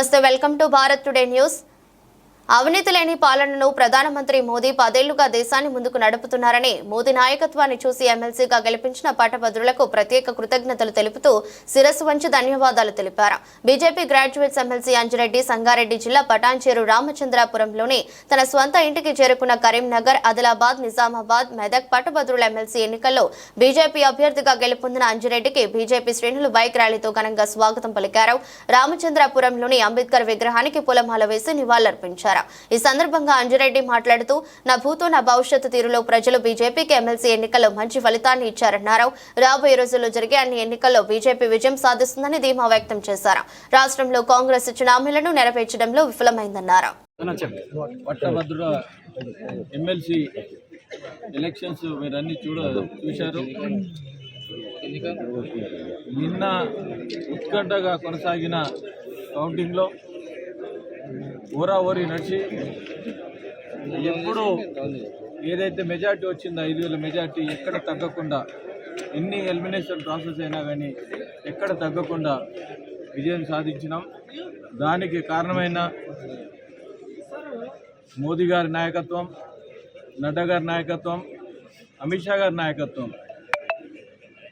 నమస్తే welcome to Bharat today news అవినీతి లేని పాలనను ప్రధానమంత్రి మోదీ పదేళ్ళుగా దేశాన్ని ముందుకు నడుపుతున్నారని మోదీ నాయకత్వాన్ని చూసి ఎమ్మెల్సీగా గెలిపించిన పట్టభద్రులకు ప్రత్యేక కృతజ్ఞతలు తెలుపుతూ శిరస్సు వంచి ధన్యవాదాలు తెలిపారు. BJP graduates MLC Anjireddy Sangareddy జిల్లా పటాన్చేరు రామచంద్రాపురంలోని తన స్వంత ఇంటికి చేరుకున్న కరీంనగర్ ఆదిలాబాద్ నిజామాబాద్ మెదక్ పట్టభద్రుల ఎమ్మెల్సీ ఎన్నికల్లో బీజేపీ అభ్యర్థిగా గెలుపొందిన అంజిరెడ్డికి బీజేపీ శ్రేణులు బైక్ ర్యాలీతో ఘనంగా స్వాగతం పలికారు. రామచంద్రాపురంలోని అంబేద్కర్ విగ్రహానికి పూలమాల వేసి నివాళులర్పించారు. ఈ సందర్భంగా అంజిరెడ్డి మాట్లాడుతూ నా భూతో నా భవిష్యత్తు తీరులో ప్రజలు బీజేపీకి ఎమ్మెల్సీ ఎన్నికల్లో మంచి ఫలితాన్ని ఇచ్చారన్నారు. రాబోయే రోజుల్లో జరిగే అన్ని ఎన్నికల్లో బీజేపీ విజయం సాధిస్తుందని ధీమా వ్యక్తం చేశారు. రాష్ట్రంలో కాంగ్రెస్ ఇచ్చిన హామీలను నెరవేర్చడంలో విఫలమైందన్నారు. పట్టభద్రుల ఎమ్మెల్సీ ఎలక్షన్స్ మీరు అన్ని చూడ చూశారు. నిన్న ఉత్కంఠగా కొనసాగిన కౌంటింగ్లో ఊరా ఊరి నడిచి ఎప్పుడు ఏదైతే మెజార్టీ వచ్చిందో ఐదు వేల మెజార్టీ ఎక్కడ తగ్గకుండా ఎన్ని ఎలిమినేషన్ ప్రాసెస్ అయినా కానీ ఎక్కడ తగ్గకుండా విజయం సాధించినాం. దానికి కారణమైన మోదీ గారి నాయకత్వం నడ్డా గారి నాయకత్వం అమిత్ షా గారి నాయకత్వం.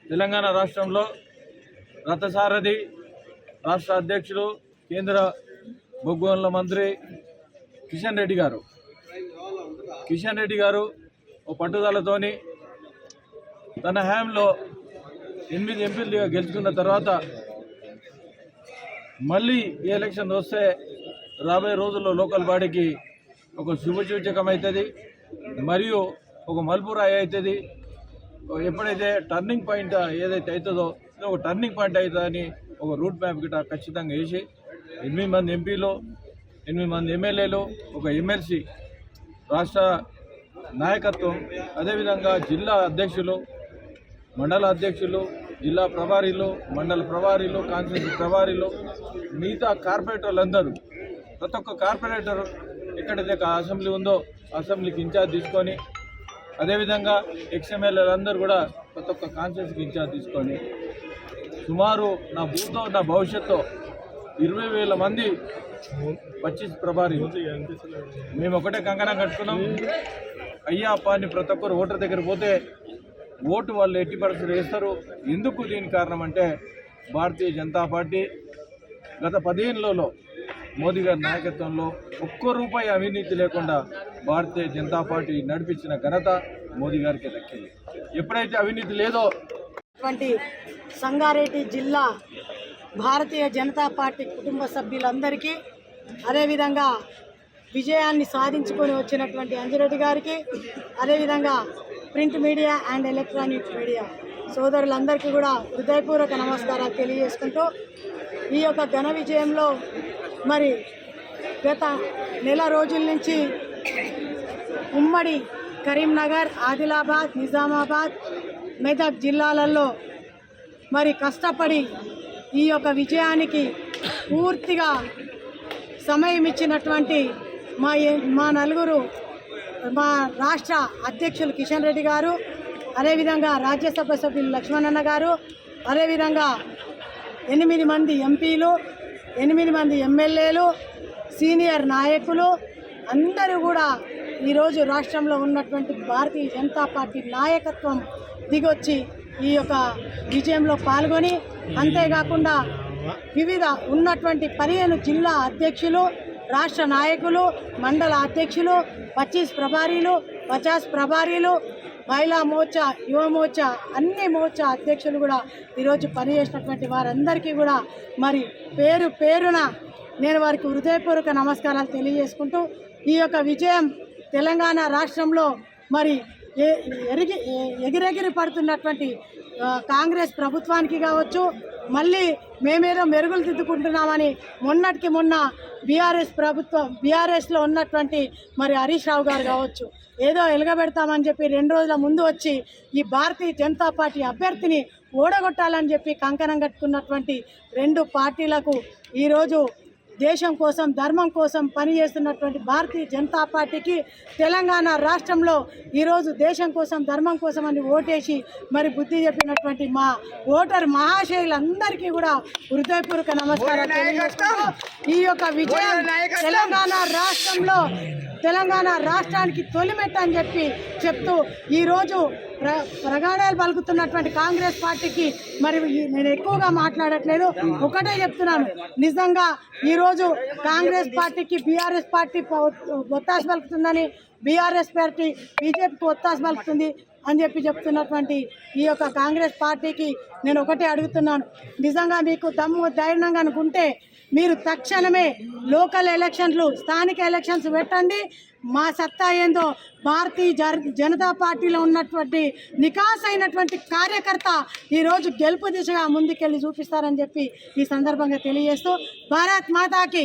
తెలంగాణ రాష్ట్రంలో రథసారథి రాష్ట్ర అధ్యక్షులు కేంద్ర బొగ్గుల మంత్రి కిషన్ రెడ్డి గారు. కిషన్ రెడ్డి గారు ఓ పట్టుదలతోని తన హయాంలో ఎనిమిది ఎంపీలు గెలుచుకున్న తర్వాత మళ్ళీ ఈ ఎలక్షన్ వస్తే రాబోయే రోజుల్లో లోకల్ బాడీకి ఒక శుభసూచకం అవుతుంది మరియు ఒక మల్పురాయి అవుతుంది ఎప్పుడైతే టర్నింగ్ పాయింట్ ఏదైతే అవుతుందో ఒక టర్నింగ్ పాయింట్ అవుతుందని ఒక రూట్ మ్యాప్ గిట్ట ఖచ్చితంగా వేసి ఎనిమిది మంది ఎంపీలు ఎనిమిది మంది ఎమ్మెల్యేలు ఒక ఎమ్మెల్సీ రాష్ట్ర నాయకత్వం అదేవిధంగా జిల్లా అధ్యక్షులు మండల అధ్యక్షులు జిల్లా ప్రభారీలు మండల ప్రభారీలు కాన్స్టిట్యూన్సీ ప్రభారీలు మిగతా కార్పొరేటర్లందరూ ప్రతి ఒక్క కార్పొరేటర్ ఎక్కడైతే అసెంబ్లీ ఉందో అసెంబ్లీకి ఇన్ఛార్జ్ తీసుకొని అదేవిధంగా ఎక్స్ఎమ్మెల్యేలు అందరూ కూడా ప్రతి ఒక్క కాన్స్టిట్యూన్సీకి ఇన్ఛార్జ్ తీసుకొని సుమారు నా భూతో నా భవిష్యత్తు ఇరవై వేల మంది పచ్చిస్ ప్రభారి. మేము ఒకటే కంకణం కట్టుకున్నాం. అయ్యా అప్ప అని ప్రతి ఒక్కరు ఓటర్ దగ్గర పోతే ఓటు వాళ్ళు ఎట్టి పరిస్థితులు వేస్తారు. ఎందుకు దీని కారణం అంటే భారతీయ జనతా పార్టీ గత పదిహేనులలో మోదీ గారి నాయకత్వంలో ఒక్క రూపాయి అవినీతి లేకుండా భారతీయ జనతా పార్టీ నడిపించిన ఘనత మోదీ గారికి దక్కింది. ఎప్పుడైతే అవినీతి లేదో సంగారెడ్డి జిల్లా భారతీయ జనతా పార్టీ కుటుంబ సభ్యులందరికీ అదేవిధంగా విజయాన్ని సాధించుకొని వచ్చినటువంటి అంజిరెడ్డి గారికి అదేవిధంగా print media and electronic media సోదరులందరికీ కూడా హృదయపూర్వక నమస్కారాలు తెలియజేసుకుంటూ ఈ యొక్క ఘన విజయంలో మరి గత నెల రోజుల నుంచి ఉమ్మడి కరీంనగర్ ఆదిలాబాద్ నిజామాబాద్ మెదక్ జిల్లాలలో మరి కష్టపడి ఈ యొక్క విజయానికి పూర్తిగా సమయం ఇచ్చినటువంటి మా మా నలుగురు మా రాష్ట్ర అధ్యక్షులు కిషన్ రెడ్డి గారు అదేవిధంగా రాజ్యసభ సభ్యులు లక్ష్మణన్న గారు అదేవిధంగా ఎనిమిది మంది ఎంపీలు ఎనిమిది మంది ఎమ్మెల్యేలు సీనియర్ నాయకులు అందరూ కూడా ఈరోజు రాష్ట్రంలో ఉన్నటువంటి భారతీయ జనతా పార్టీ నాయకత్వం దిగొచ్చి ఈ యొక్క విజయంలో పాల్గొని అంతేకాకుండా వివిధ ఉన్నటువంటి పదిహేను జిల్లా అధ్యక్షులు రాష్ట్ర నాయకులు మండల అధ్యక్షులు పచ్చీస్ ప్రభారీలు పచాస్ ప్రభారీలు మహిళా మోర్చా యువ మోర్చా అన్ని మోర్చా అధ్యక్షులు కూడా ఈరోజు పనిచేసినటువంటి వారందరికీ కూడా మరి పేరు పేరున నేను వారికి హృదయపూర్వక నమస్కారాలు తెలియజేసుకుంటూ ఈ యొక్క విజయం తెలంగాణ రాష్ట్రంలో మరి ఎరిగి ఎగిరెగిరి పడుతున్నటువంటి కాంగ్రెస్ ప్రభుత్వానికి కావచ్చు మళ్ళీ మేమేదో మెరుగులు దిద్దుకుంటున్నామని మొన్నటికి మొన్న బీఆర్ఎస్ ప్రభుత్వం బీఆర్ఎస్లో ఉన్నటువంటి మరి హరీష్ రావు గారు కావచ్చు ఏదో ఎలగబెడతామని చెప్పి రెండు రోజుల ముందు వచ్చి ఈ భారతీయ జనతా పార్టీ అభ్యర్థిని ఓడగొట్టాలని చెప్పి కంకణం కట్టుకున్నటువంటి రెండు పార్టీలకు ఈరోజు దేశం కోసం ధర్మం కోసం పనిచేస్తున్నటువంటి భారతీయ జనతా పార్టీకి తెలంగాణ రాష్ట్రంలో ఈరోజు దేశం కోసం ధర్మం కోసం అని ఓటేసి మరి బుద్ధి చెప్పినటువంటి మా ఓటర్ మహాశయులందరికీ కూడా హృదయపూర్వక నమస్కారాలు తెలియజేస్తూ ఈ యొక్క విజయం తెలంగాణ రాష్ట్రంలో తెలంగాణ రాష్ట్రానికి తొలిమెట్ట అని చెప్పి చెప్తూ ఈరోజు ప్ర ప్రగాఢాలు పలుకుతున్నటువంటి కాంగ్రెస్ పార్టీకి మరి నేను ఎక్కువగా మాట్లాడట్లేదు. ఒకటే చెప్తున్నాను. నిజంగా ఈరోజు కాంగ్రెస్ పార్టీకి బీఆర్ఎస్ పార్టీ ఒత్తాసు పలుకుతుందని బీఆర్ఎస్ పార్టీ బీజేపీకి ఒత్తాసు పలుకుతుంది. అని చెప్పి చెప్తున్నటువంటి ఈ యొక్క కాంగ్రెస్ పార్టీకి నేను ఒకటే అడుగుతున్నాను. నిజంగా మీకు దమ్ము ధైర్యంగా అనుకుంటే మీరు తక్షణమే లోకల్ ఎలక్షన్లు స్థానిక ఎలక్షన్స్ పెట్టండి. మా సత్తా ఏందో భారతీయ జన- జనతా పార్టీలో ఉన్నటువంటి నికాస్ అయినటువంటి కార్యకర్త ఈరోజు గెలుపు దిశగా ముందుకెళ్ళి చూపిస్తారని చెప్పి ఈ సందర్భంగా తెలియజేస్తూ భారత్ మాతాకి